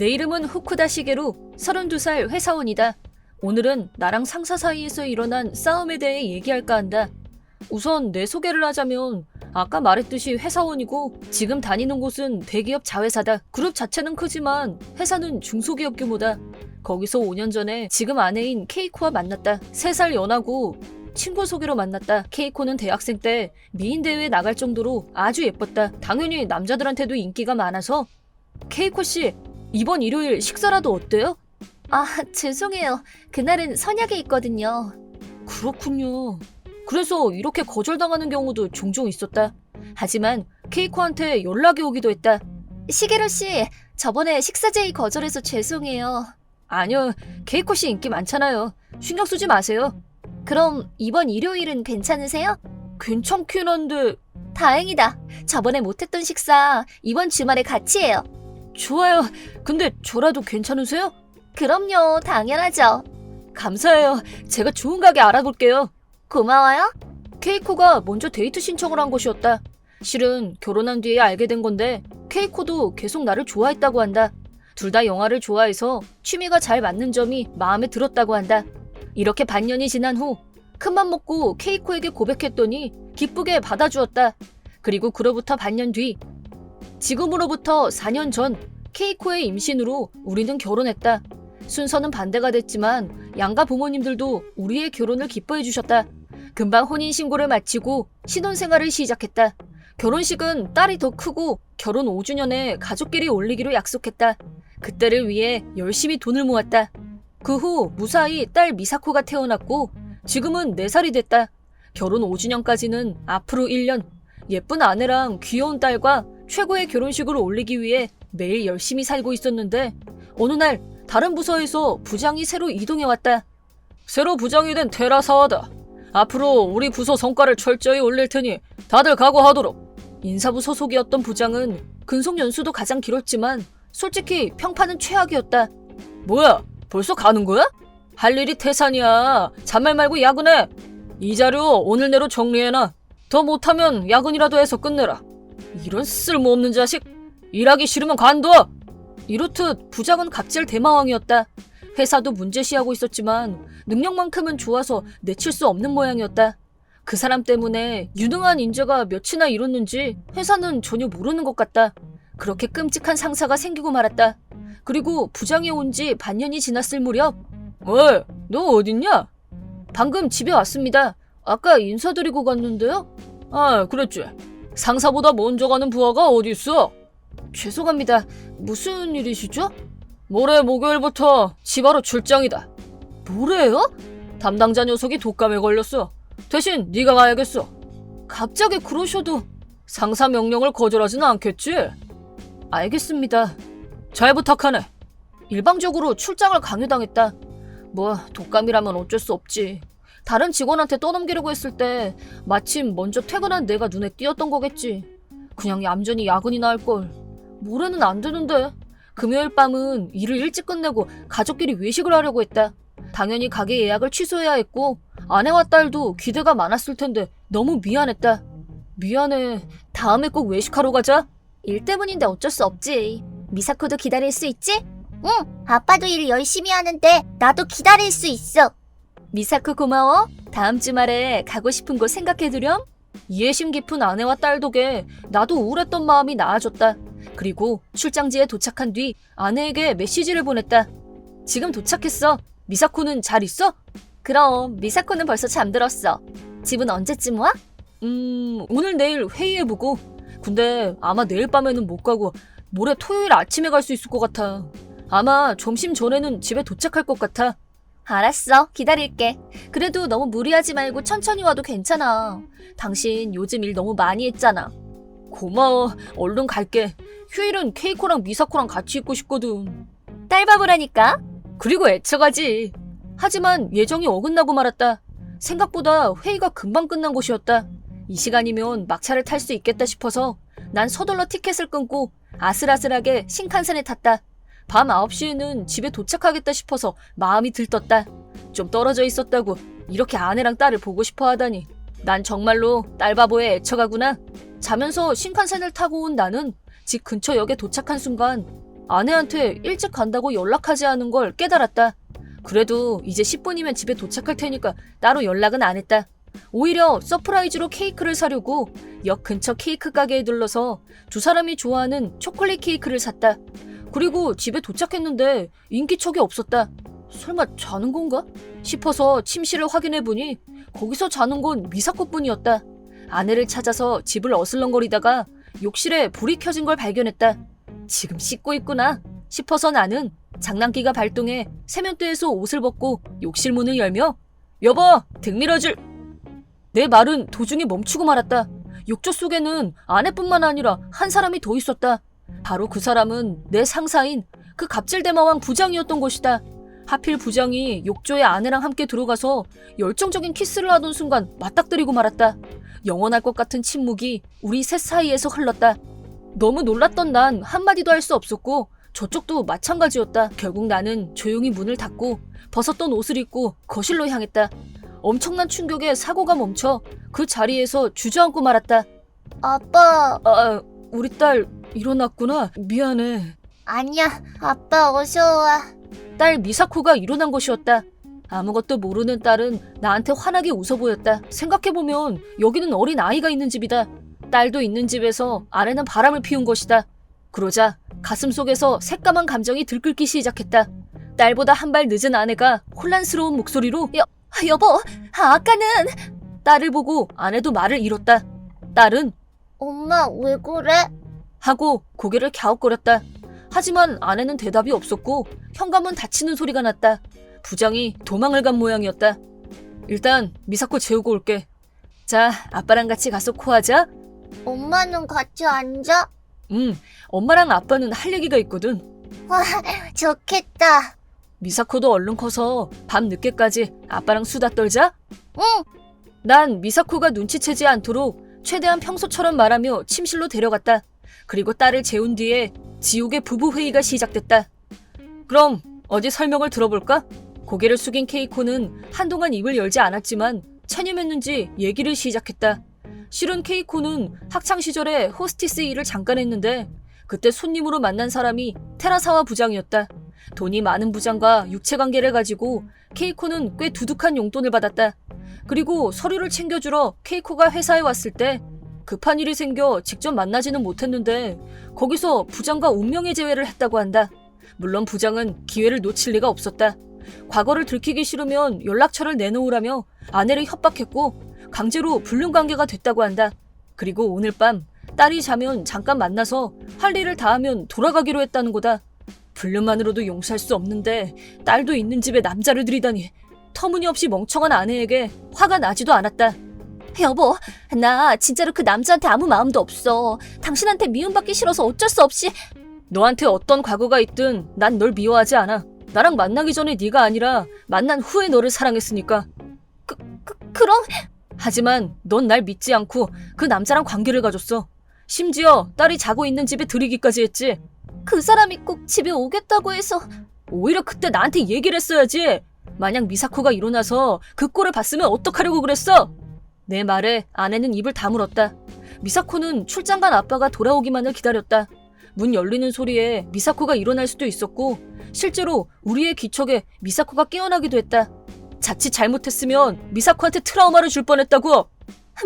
내 이름은 후쿠다 시게루, 32살 회사원이다. 오늘은 나랑 상사 사이에서 일어난 싸움에 대해 얘기할까 한다. 우선 내 소개를 하자면 아까 말했듯이 회사원이고 지금 다니는 곳은 대기업 자회사다. 그룹 자체는 크지만 회사는 중소기업 규모다. 거기서 5년 전에 지금 아내인 케이코와 만났다. 3살 연하고 친구 소개로 만났다. 케이코는 대학생 때 미인 대회에 나갈 정도로 아주 예뻤다. 당연히 남자들한테도 인기가 많아서 케이코 씨 이번 일요일 식사라도 어때요? 아, 죄송해요. 그날은 선약에 있거든요. 그렇군요. 그래서 이렇게 거절당하는 경우도 종종 있었다. 하지만 케이코한테 연락이 오기도 했다. 시게로 씨, 저번에 식사 제의 거절해서 죄송해요. 아니요, 케이코 씨 인기 많잖아요. 신경 쓰지 마세요. 그럼 이번 일요일은 괜찮으세요? 괜찮긴 한데 다행이다. 저번에 못했던 식사 이번 주말에 같이 해요. 좋아요. 근데 저라도 괜찮으세요? 그럼요, 당연하죠. 감사해요. 제가 좋은 가게 알아볼게요. 고마워요. 케이코가 먼저 데이트 신청을 한 것이었다. 실은 결혼한 뒤에 알게 된 건데 케이코도 계속 나를 좋아했다고 한다. 둘 다 영화를 좋아해서 취미가 잘 맞는 점이 마음에 들었다고 한다. 이렇게 반년이 지난 후 큰맘 먹고 케이코에게 고백했더니 기쁘게 받아주었다. 그리고 그로부터 반년 뒤 지금으로부터 4년 전 케이코의 임신으로 우리는 결혼했다. 순서는 반대가 됐지만 양가 부모님들도 우리의 결혼을 기뻐해 주셨다. 금방 혼인 신고를 마치고 신혼 생활을 시작했다. 결혼식은 딸이 더 크고 결혼 5주년에 가족끼리 올리기로 약속했다. 그때를 위해 열심히 돈을 모았다. 그 후 무사히 딸 미사코가 태어났고 지금은 4살이 됐다. 결혼 5주년까지는 앞으로 1년 예쁜 아내랑 귀여운 딸과 최고의 결혼식을 올리기 위해 매일 열심히 살고 있었는데 어느 날 다른 부서에서 부장이 새로 이동해 왔다. 새로 부장이 된 테라 사와다. 앞으로 우리 부서 성과를 철저히 올릴 테니 다들 각오하도록. 인사부 소속이었던 부장은 근속 연수도 가장 길었지만 솔직히 평판은 최악이었다. 뭐야? 벌써 가는 거야? 할 일이 태산이야. 잔말 말고 야근해. 이 자료 오늘 내로 정리해놔. 더 못하면 야근이라도 해서 끝내라. 이런 쓸모없는 자식. 일하기 싫으면 관둬. 이렇듯 부장은 갑질 대마왕이었다. 회사도 문제시하고 있었지만 능력만큼은 좋아서 내칠 수 없는 모양이었다. 그 사람 때문에 유능한 인재가 몇이나 이뤘는지 회사는 전혀 모르는 것 같다. 그렇게 끔찍한 상사가 생기고 말았다. 그리고 부장이 온 지 반년이 지났을 무렵 왜? 너 어딨냐? 방금 집에 왔습니다. 아까 인사드리고 갔는데요? 아, 그랬지. 상사보다 먼저 가는 부하가 어디 있어? 죄송합니다. 무슨 일이시죠? 모레 목요일부터 지바로 출장이다. 뭐래요? 담당자 녀석이 독감에 걸렸어. 대신 네가 가야겠어. 갑자기 그러셔도 상사 명령을 거절하지는 않겠지? 알겠습니다. 잘 부탁하네. 일방적으로 출장을 강요당했다. 뭐 독감이라면 어쩔 수 없지. 다른 직원한테 떠넘기려고 했을 때 마침 먼저 퇴근한 내가 눈에 띄었던 거겠지. 그냥 얌전히 야근이나 할 걸. 모레는 안 되는데. 금요일 밤은 일을 일찍 끝내고 가족끼리 외식을 하려고 했다. 당연히 가게 예약을 취소해야 했고 아내와 딸도 기대가 많았을 텐데 너무 미안했다. 미안해. 다음에 꼭 외식하러 가자. 일 때문인데 어쩔 수 없지. 미사코도 기다릴 수 있지? 응, 아빠도 일 열심히 하는데 나도 기다릴 수 있어. 미사코 고마워. 다음 주말에 가고 싶은 곳 생각해두렴. 이해심 깊은 아내와 딸 덕에 나도 우울했던 마음이 나아졌다. 그리고 출장지에 도착한 뒤 아내에게 메시지를 보냈다. 지금 도착했어. 미사코는 잘 있어? 그럼 미사코는 벌써 잠들었어. 집은 언제쯤 와? 음, 오늘 내일 회의해보고. 근데 아마 내일 밤에는 못 가고 모레 토요일 아침에 갈 수 있을 것 같아. 아마 점심 전에는 집에 도착할 것 같아. 알았어, 기다릴게. 그래도 너무 무리하지 말고 천천히 와도 괜찮아. 당신 요즘 일 너무 많이 했잖아. 고마워. 얼른 갈게. 휴일은 케이코랑 미사코랑 같이 있고 싶거든. 딸바보라니까 그리고 애처가지. 하지만 예정이 어긋나고 말았다. 생각보다 회의가 금방 끝난 곳이었다. 이 시간이면 막차를 탈 수 있겠다 싶어서 난 서둘러 티켓을 끊고 아슬아슬하게 신칸센에 탔다. 밤 9시에는 집에 도착하겠다 싶어서 마음이 들떴다. 좀 떨어져 있었다고 이렇게 아내랑 딸을 보고 싶어 하다니. 난 정말로 딸바보의 애처가구나. 자면서 신칸센을 타고 온 나는 집 근처 역에 도착한 순간 아내한테 일찍 간다고 연락하지 않은 걸 깨달았다. 그래도 이제 10분이면 집에 도착할 테니까 따로 연락은 안 했다. 오히려 서프라이즈로 케이크를 사려고 역 근처 케이크 가게에 들러서 두 사람이 좋아하는 초콜릿 케이크를 샀다. 그리고 집에 도착했는데 인기척이 없었다. 설마 자는 건가? 싶어서 침실을 확인해 보니 거기서 자는 건 미사코뿐이었다. 아내를 찾아서 집을 어슬렁거리다가 욕실에 불이 켜진 걸 발견했다. 지금 씻고 있구나 싶어서 나는 장난기가 발동해 세면대에서 옷을 벗고 욕실 문을 열며 여보 등 밀어줄 내 말은 도중에 멈추고 말았다. 욕조 속에는 아내뿐만 아니라 한 사람이 더 있었다. 바로 그 사람은 내 상사인 그 갑질대마왕 부장이었던 것이다. 하필 부장이 욕조에 아내랑 함께 들어가서 열정적인 키스를 하던 순간 맞닥뜨리고 말았다. 영원할 것 같은 침묵이 우리 셋 사이에서 흘렀다. 너무 놀랐던 난 한마디도 할 수 없었고 저쪽도 마찬가지였다. 결국 나는 조용히 문을 닫고 벗었던 옷을 입고 거실로 향했다. 엄청난 충격에 사고가 멈춰 그 자리에서 주저앉고 말았다. 아빠, 아, 우리 딸 일어났구나. 미안해. 아니야. 아빠 어서 와. 딸 미사코가 일어난 것이었다. 아무것도 모르는 딸은 나한테 환하게 웃어 보였다. 생각해보면 여기는 어린 아이가 있는 집이다. 딸도 있는 집에서 아내는 바람을 피운 것이다. 그러자 가슴 속에서 새까만 감정이 들끓기 시작했다. 딸보다 한 발 늦은 아내가 혼란스러운 목소리로 여, 여보, 아까는 딸을 보고 아내도 말을 잃었다. 딸은 엄마 왜 그래? 하고 고개를 갸웃거렸다. 하지만 아내는 대답이 없었고 현관문 닫히는 소리가 났다. 부장이 도망을 간 모양이었다. 일단 미사코 재우고 올게. 자, 아빠랑 같이 가서 코하자. 엄마는 같이 앉아? 음, 엄마랑 아빠는 할 얘기가 있거든. 와, 좋겠다. 미사코도 얼른 커서 밤 늦게까지 아빠랑 수다 떨자. 응. 난 미사코가 눈치채지 않도록 최대한 평소처럼 말하며 침실로 데려갔다. 그리고 딸을 재운 뒤에 지옥의 부부 회의가 시작됐다. 그럼 어디 설명을 들어볼까? 고개를 숙인 케이코는 한동안 입을 열지 않았지만 체념했는지 얘기를 시작했다. 실은 케이코는 학창 시절에 호스티스 일을 잠깐 했는데 그때 손님으로 만난 사람이 테라사와 부장이었다. 돈이 많은 부장과 육체 관계를 가지고 케이코는 꽤 두둑한 용돈을 받았다. 그리고 서류를 챙겨주러 케이코가 회사에 왔을 때 급한 일이 생겨 직접 만나지는 못했는데 거기서 부장과 운명의 재회를 했다고 한다. 물론 부장은 기회를 놓칠 리가 없었다. 과거를 들키기 싫으면 연락처를 내놓으라며 아내를 협박했고 강제로 불륜 관계가 됐다고 한다. 그리고 오늘 밤 딸이 자면 잠깐 만나서 할 일을 다 하면 돌아가기로 했다는 거다. 불륜만으로도 용서할 수 없는데 딸도 있는 집에 남자를 들이다니 터무니없이 멍청한 아내에게 화가 나지도 않았다. 여보, 나 진짜로 그 남자한테 아무 마음도 없어. 당신한테 미움받기 싫어서 어쩔 수 없이. 너한테 어떤 과거가 있든 난 널 미워하지 않아. 나랑 만나기 전에 네가 아니라 만난 후에 너를 사랑했으니까. 그, 그럼 하지만 넌 날 믿지 않고 그 남자랑 관계를 가졌어. 심지어 딸이 자고 있는 집에 들이기까지 했지. 그 사람이 꼭 집에 오겠다고 해서 오히려 그때 나한테 얘기를 했어야지. 만약 미사코가 일어나서 그 꼴을 봤으면 어떡하려고 그랬어? 내 말에 아내는 입을 다물었다. 미사코는 출장 간 아빠가 돌아오기만을 기다렸다. 문 열리는 소리에 미사코가 일어날 수도 있었고 실제로 우리의 기척에 미사코가 깨어나기도 했다. 자칫 잘못했으면 미사코한테 트라우마를 줄 뻔했다고.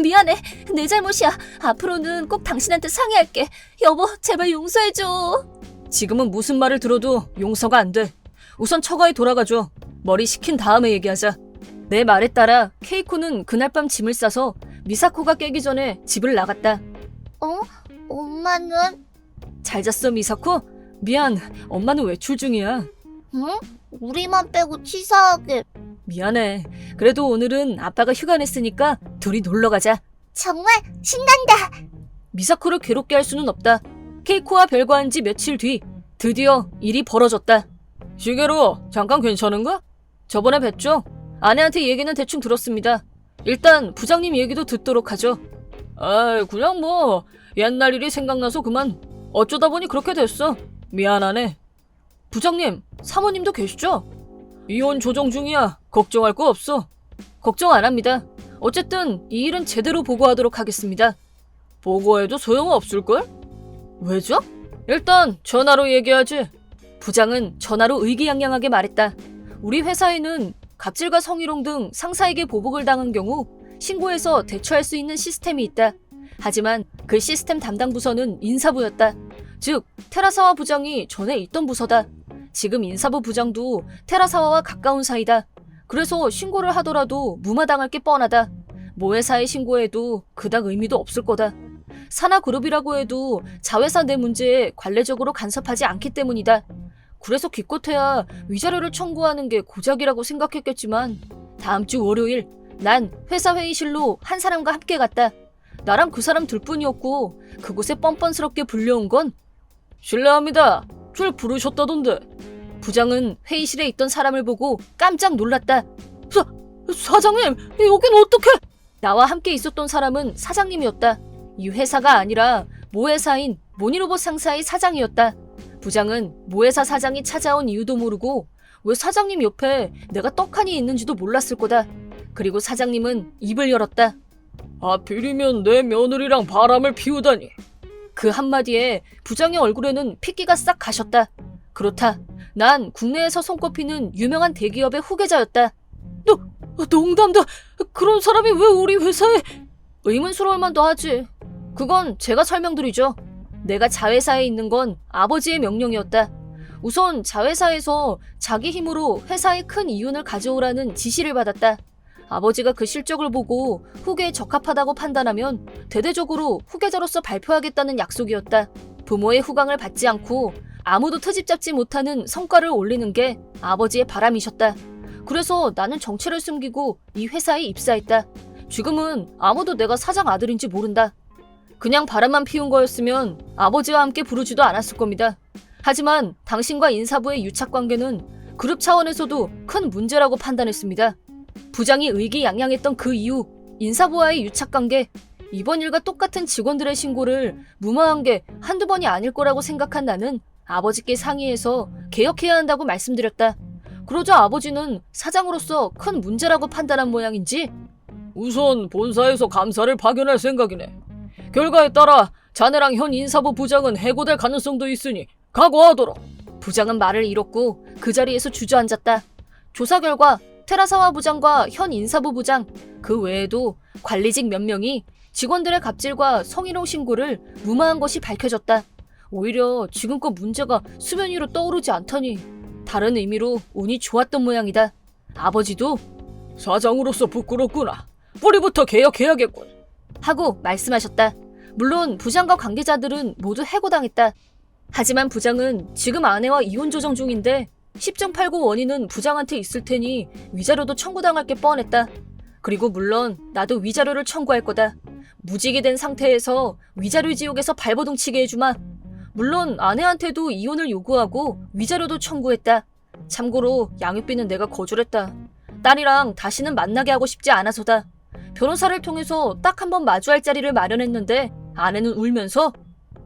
미안해. 내 잘못이야. 앞으로는 꼭 당신한테 상의할게. 여보, 제발 용서해줘. 지금은 무슨 말을 들어도 용서가 안 돼. 우선 처가에 돌아가줘. 머리 식힌 다음에 얘기하자. 내 말에 따라 케이코는 그날 밤 짐을 싸서 미사코가 깨기 전에 집을 나갔다. 어? 엄마는? 잘 잤어, 미사코? 미안, 엄마는 외출 중이야. 응? 우리만 빼고 치사하게. 미안해. 그래도 오늘은 아빠가 휴가 냈으니까 둘이 놀러 가자. 정말 신난다. 미사코를 괴롭게 할 수는 없다. 케이코와 별거한 지 며칠 뒤 드디어 일이 벌어졌다. 시계로 잠깐 괜찮은가? 저번에 뵀죠? 아내한테 얘기는 대충 들었습니다. 일단 부장님 얘기도 듣도록 하죠. 아, 그냥 뭐 옛날 일이 생각나서 그만. 어쩌다 보니 그렇게 됐어. 미안하네. 부장님, 사모님도 계시죠? 이혼 조정 중이야. 걱정할 거 없어. 걱정 안 합니다. 어쨌든 이 일은 제대로 보고하도록 하겠습니다. 보고해도 소용없을걸? 왜죠? 일단 전화로 얘기하지. 부장은 전화로 의기양양하게 말했다. 우리 회사에는 갑질과 성희롱 등 상사에게 보복을 당한 경우 신고해서 대처할 수 있는 시스템이 있다. 하지만 그 시스템 담당 부서는 인사부였다. 즉, 테라사와 부장이 전에 있던 부서다. 지금 인사부 부장도 테라사와와 가까운 사이다. 그래서 신고를 하더라도 무마당할 게 뻔하다. 모회사에 신고해도 그닥 의미도 없을 거다. 산하그룹이라고 해도 자회사 내 문제에 관례적으로 간섭하지 않기 때문이다. 그래서 기껏해야 위자료를 청구하는 게 고작이라고 생각했겠지만 다음 주 월요일 난 회사 회의실로 한 사람과 함께 갔다. 나랑 그 사람 둘뿐이었고 그곳에 뻔뻔스럽게 불려온 건 실례합니다. 줄 부르셨다던데. 부장은 회의실에 있던 사람을 보고 깜짝 놀랐다. 사, 사장님, 여긴 어떻게? 나와 함께 있었던 사람은 사장님이었다. 이 회사가 아니라 모회사인 모니로봇 상사의 사장이었다. 부장은 모회사 사장이 찾아온 이유도 모르고 왜 사장님 옆에 내가 떡하니 있는지도 몰랐을 거다. 그리고 사장님은 입을 열었다. 하필이면 내 며느리랑 바람을 피우다니. 그 한마디에 부장의 얼굴에는 핏기가 싹 가셨다. 그렇다. 난 국내에서 손꼽히는 유명한 대기업의 후계자였다. 너, 농담다. 그런 사람이 왜 우리 회사에... 의문스러울 만도 하지. 그건 제가 설명드리죠. 내가 자회사에 있는 건 아버지의 명령이었다. 우선 자회사에서 자기 힘으로 회사의 큰 이윤을 가져오라는 지시를 받았다. 아버지가 그 실적을 보고 후계에 적합하다고 판단하면 대대적으로 후계자로서 발표하겠다는 약속이었다. 부모의 후광을 받지 않고 아무도 트집 잡지 못하는 성과를 올리는 게 아버지의 바람이셨다. 그래서 나는 정체를 숨기고 이 회사에 입사했다. 지금은 아무도 내가 사장 아들인지 모른다. 그냥 바람만 피운 거였으면 아버지와 함께 부르지도 않았을 겁니다. 하지만 당신과 인사부의 유착 관계는 그룹 차원에서도 큰 문제라고 판단했습니다. 부장이 의기양양했던 그 이유, 인사부와의 유착 관계, 이번 일과 똑같은 직원들의 신고를 무마한 게 한두 번이 아닐 거라고 생각한 나는 아버지께 상의해서 개혁해야 한다고 말씀드렸다. 그러자 아버지는 사장으로서 큰 문제라고 판단한 모양인지 우선 본사에서 감사를 파견할 생각이네. 결과에 따라 자네랑 현 인사부 부장은 해고될 가능성도 있으니 각오하도록. 부장은 말을 잃었고 그 자리에서 주저앉았다. 조사 결과 테라사와 부장과 현 인사부 부장 그 외에도 관리직 몇 명이 직원들의 갑질과 성희롱 신고를 무마한 것이 밝혀졌다. 오히려 지금껏 문제가 수면 위로 떠오르지 않다니 다른 의미로 운이 좋았던 모양이다. 아버지도 사장으로서 부끄럽구나. 뿌리부터 개혁해야겠군. 하고 말씀하셨다. 물론 부장과 관계자들은 모두 해고당했다. 하지만 부장은 지금 아내와 이혼 조정 중인데 10.89 원인은 부장한테 있을 테니 위자료도 청구당할 게 뻔했다. 그리고 물론 나도 위자료를 청구할 거다. 무직이 된 상태에서 위자료 지옥에서 발버둥 치게 해주마. 물론 아내한테도 이혼을 요구하고 위자료도 청구했다. 참고로 양육비는 내가 거절했다. 딸이랑 다시는 만나게 하고 싶지 않아서다. 변호사를 통해서 딱 한 번 마주할 자리를 마련했는데 아내는 울면서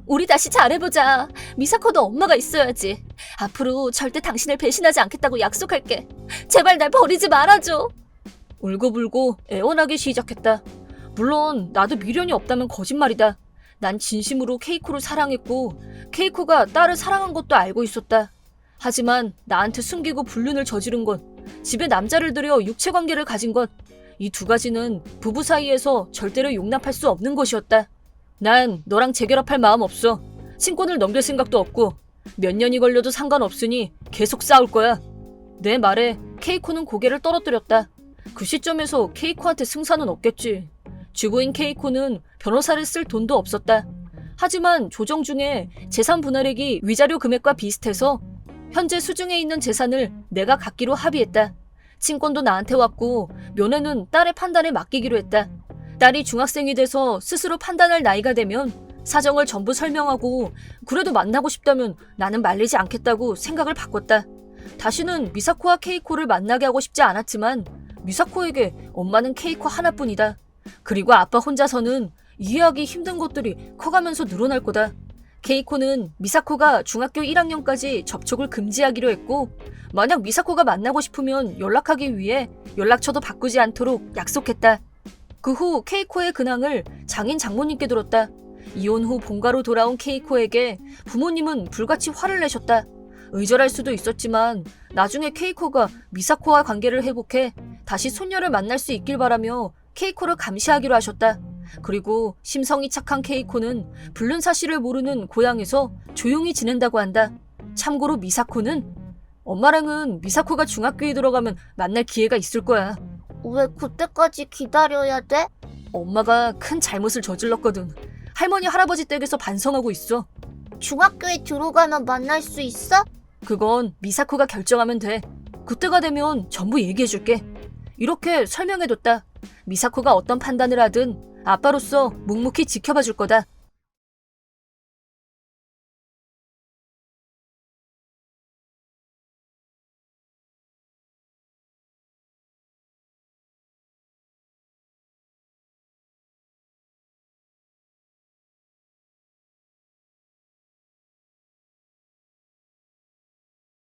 우리 다시 잘해보자. 미사코도 엄마가 있어야지. 앞으로 절대 당신을 배신하지 않겠다고 약속할게. 제발 날 버리지 말아줘. 울고불고 애원하기 시작했다. 물론 나도 미련이 없다면 거짓말이다. 난 진심으로 케이코를 사랑했고 케이코가 딸을 사랑한 것도 알고 있었다. 하지만 나한테 숨기고 불륜을 저지른 것, 집에 남자를 들여 육체 관계를 가진 것, 이두 가지는 부부 사이에서 절대로 용납할 수 없는 것이었다. 난 너랑 재결합할 마음 없어. 친권을 넘길 생각도 없고 몇 년이 걸려도 상관없으니 계속 싸울 거야. 내 말에 케이코는 고개를 떨어뜨렸다. 그 시점에서 케이코한테 승산은 없겠지. 주부인 케이코는 변호사를 쓸 돈도 없었다. 하지만 조정 중에 재산 분할액이 위자료 금액과 비슷해서 현재 수중에 있는 재산을 내가 갖기로 합의했다. 친권도 나한테 왔고 면회는 딸의 판단에 맡기기로 했다. 딸이 중학생이 돼서 스스로 판단할 나이가 되면 사정을 전부 설명하고 그래도 만나고 싶다면 나는 말리지 않겠다고 생각을 바꿨다. 다시는 미사코와 케이코를 만나게 하고 싶지 않았지만 미사코에게 엄마는 케이코 하나뿐이다. 그리고 아빠 혼자서는 이해하기 힘든 것들이 커가면서 늘어날 거다. 케이코는 미사코가 중학교 1학년까지 접촉을 금지하기로 했고 만약 미사코가 만나고 싶으면 연락하기 위해 연락처도 바꾸지 않도록 약속했다. 그 후 케이코의 근황을 장인 장모님께 들었다. 이혼 후 본가로 돌아온 케이코에게 부모님은 불같이 화를 내셨다. 의절할 수도 있었지만 나중에 케이코가 미사코와 관계를 회복해 다시 손녀를 만날 수 있길 바라며 케이코를 감시하기로 하셨다. 그리고 심성이 착한 케이코는 불륜 사실을 모르는 고향에서 조용히 지낸다고 한다. 참고로 미사코는 엄마랑은 미사코가 중학교에 들어가면 만날 기회가 있을 거야. 왜 그때까지 기다려야 돼? 엄마가 큰 잘못을 저질렀거든. 할머니 할아버지 댁에서 반성하고 있어. 중학교에 들어가면 만날 수 있어? 그건 미사코가 결정하면 돼. 그때가 되면 전부 얘기해줄게. 이렇게 설명해뒀다. 미사코가 어떤 판단을 하든 아빠로서 묵묵히 지켜봐 줄 거다.